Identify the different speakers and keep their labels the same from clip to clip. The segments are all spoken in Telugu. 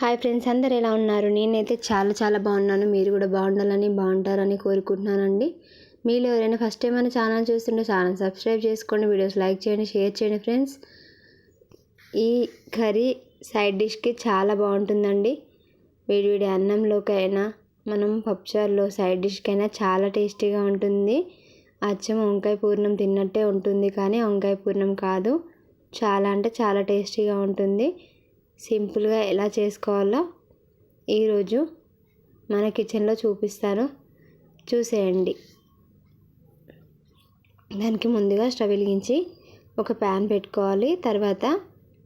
Speaker 1: హాయ్ ఫ్రెండ్స్ అందరు ఎలా ఉన్నారు? నేనైతే చాలా చాలా బాగున్నాను. మీరు కూడా బాగుండాలని బాగుంటారని కోరుకుంటున్నానండి. మీరు ఎవరైనా ఫస్ట్ టైం మన ఛానల్ చూస్తుంటే ఛానల్ సబ్స్క్రైబ్ చేసుకోండి వీడియోస్ లైక్ చేయండి షేర్ చేయండి ఫ్రెండ్స్ ఈ కర్రీ సైడ్ డిష్కి చాలా బాగుంటుందండి. వేడి అన్నంలోకైనా మనం పప్పుచారులో సైడ్ డిష్కైనా చాలా టేస్టీగా ఉంటుంది. అచ్చం వంకాయ పూర్ణం తిన్నట్టే ఉంటుంది కానీ వంకాయ పూర్ణం కాదు. చాలా అంటే చాలా టేస్టీగా ఉంటుంది. సింపుల్గా ఎలా చేసుకోవాలో ఈరోజు మన కిచెన్లో చూపిస్తాను చూసేయండి. దానికి ముందుగా స్టవ్ వెలిగించి ఒక ప్యాన్ పెట్టుకోవాలి. తర్వాత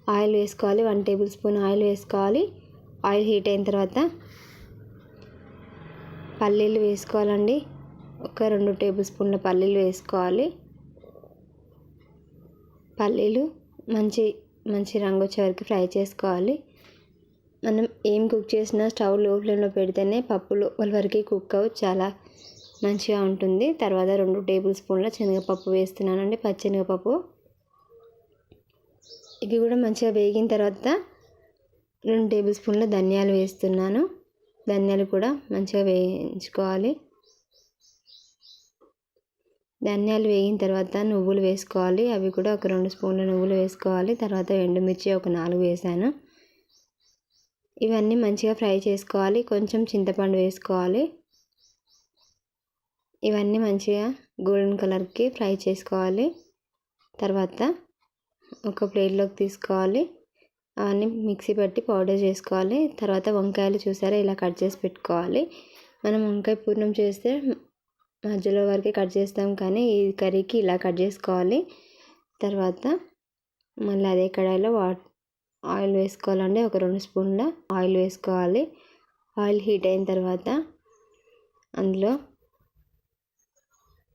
Speaker 1: ఆయిల్ వేసుకోవాలి. వన్ టేబుల్ స్పూన్ ఆయిల్ వేసుకోవాలి. ఆయిల్ హీట్ అయిన తర్వాత పల్లీలు వేసుకోవాలండి. ఒక రెండు టేబుల్ స్పూన్ల పల్లీలు వేసుకోవాలి. పల్లీలు మంచి మంచి రంగు వచ్చే వరకు ఫ్రై చేసుకోవాలి. మనం ఏం కుక్ చేసినా స్టవ్లో ఫ్లేమ్లో పెడితేనే పప్పు లోపల వరకు కుక్ అవ్వు చాలా మంచిగా ఉంటుంది. తర్వాత రెండు టేబుల్ స్పూన్ల శనగపప్పు వేస్తున్నానండి పచ్చెనగపప్పు ఇవి కూడా మంచిగా వేగిన తర్వాత రెండు టేబుల్ స్పూన్ల ధనియాలు వేస్తున్నాను. ధనియాలు కూడా మంచిగా వేయించుకోవాలి. ధనియాలు వేగిన తర్వాత నువ్వులు వేసుకోవాలి. అవి కూడా ఒక రెండు స్పూన్ల నువ్వులు వేసుకోవాలి. తర్వాత ఎండుమిర్చి ఒక నాలుగు వేసాను. ఇవన్నీ మంచిగా ఫ్రై చేసుకోవాలి. కొంచెం చింతపండు వేసుకోవాలి. ఇవన్నీ మంచిగా గోల్డెన్ కలర్కి ఫ్రై చేసుకోవాలి. తర్వాత ఒక ప్లేట్లోకి తీసుకోవాలి. అవన్నీ మిక్సీ పట్టి పౌడర్ చేసుకోవాలి. తర్వాత వంకాయలు చూసారా? ఇలా కట్ చేసి పెట్టుకోవాలి. మనం వంకాయ పూర్ణం చేస్తే మధ్యలో వరకే కట్ చేస్తాం కానీ ఈ కర్రీకి ఇలా కట్ చేసుకోవాలి. తర్వాత మళ్ళీ అదే కడాయిలో వా ఆయిల్ వేసుకోవాలండి ఒక రెండు స్పూన్ల ఆయిల్ వేసుకోవాలి. ఆయిల్ హీట్ అయిన తర్వాత అందులో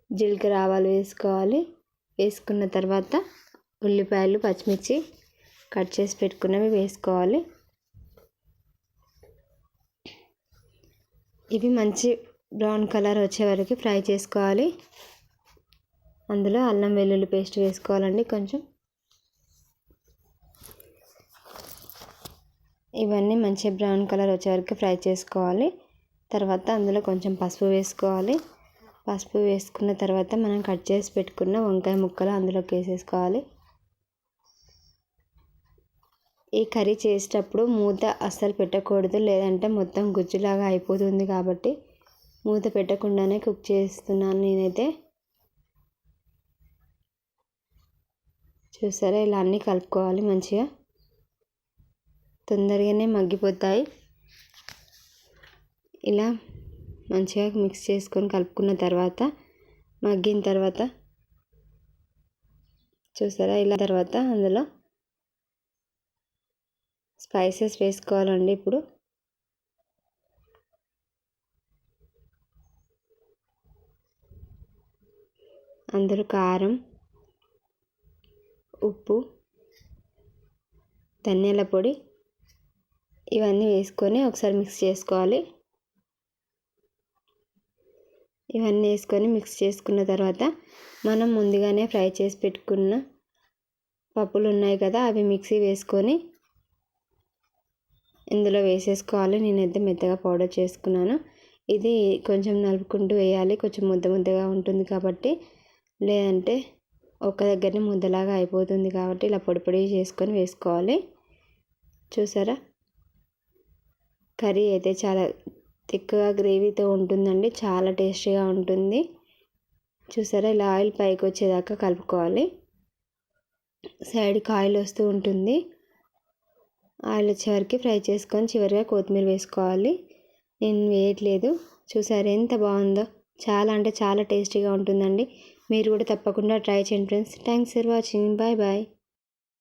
Speaker 1: జీలకర్ర ఆవాలు వేసుకోవాలి. వేసుకున్న తర్వాత ఉల్లిపాయలు పచ్చిమిర్చి కట్ చేసి పెట్టుకున్నవి వేసుకోవాలి. ఇవి మంచి బ్రౌన్ కలర్ వచ్చే వరకు ఫ్రై చేసుకోవాలి. అందులో అల్లం వెల్లుల్లి పేస్ట్ వేసుకోవాలండి కొంచెం. ఇవన్నీ మంచి బ్రౌన్ కలర్ వచ్చే వరకు ఫ్రై చేసుకోవాలి. తర్వాత అందులో కొంచెం పసుపు వేసుకోవాలి. పసుపు వేసుకున్న తర్వాత మనం కట్ చేసి పెట్టుకున్న వంకాయ ముక్కలు అందులోకి వేసేసుకోవాలి. ఈ కర్రీ చేసేటప్పుడు మూత అస్సలు పెట్టకూడదు లేదంటే మొత్తం గుజ్జులాగా అయిపోతుంది కాబట్టి మూత పెట్టకుండానే కుక్ చేస్తున్నాను నేనైతే. చూసారా ఇలా అన్నీ కలుపుకోవాలి మంచిగా. తొందరగానే మగ్గిపోతాయి. ఇలా మంచిగా మిక్స్ చేసుకొని కలుపుకున్న తర్వాత మగ్గిన తర్వాత చూసారా ఇలా తర్వాత అందులో స్పైసెస్ వేసుకోవాలండి ఇప్పుడు. అందులో కారం ఉప్పు ధనియాల పొడి ఇవన్నీ వేసుకొని ఒకసారి మిక్స్ చేసుకోవాలి. ఇవన్నీ వేసుకొని మిక్స్ చేసుకున్న తర్వాత మనం ముందుగానే ఫ్రై చేసి పెట్టుకున్న పప్పులు ఉన్నాయి కదా అవి మిక్సీ వేసుకొని ఇందులో వేసేసుకోవాలి. నేనైతే మెత్తగా పౌడర్ చేసుకున్నాను. ఇది కొంచెం నలుపుకుంటూ వేయాలి. కొంచెం ముద్ద ముద్దగా ఉంటుంది కాబట్టి లేదంటే ఒక దగ్గరనే ముద్దలాగా అయిపోతుంది కాబట్టి ఇలా పొడి పొడి చేసుకొని వేసుకోవాలి. చూసారా? కర్రీ అయితే చాలా తిక్కుగా గ్రేవీతో ఉంటుందండి. చాలా టేస్టీగా ఉంటుంది. చూసారా? ఇలా ఆయిల్ పైకి వచ్చేదాకా కలుపుకోవాలి. సైడ్కి ఆయిల్ వస్తూ ఉంటుంది. ఆయిల్ వచ్చేవరకు ఫ్రై చేసుకొని చివరిగా కొత్తిమీర వేసుకోవాలి. నేను వేయట్లేదు. చూసారా? ఎంత బాగుందో. చాలా అంటే చాలా టేస్టీగా ఉంటుందండి. మీరు కూడా తప్పకుండా ట్రై చేయండి friends. Thanks for watching. Bye bye.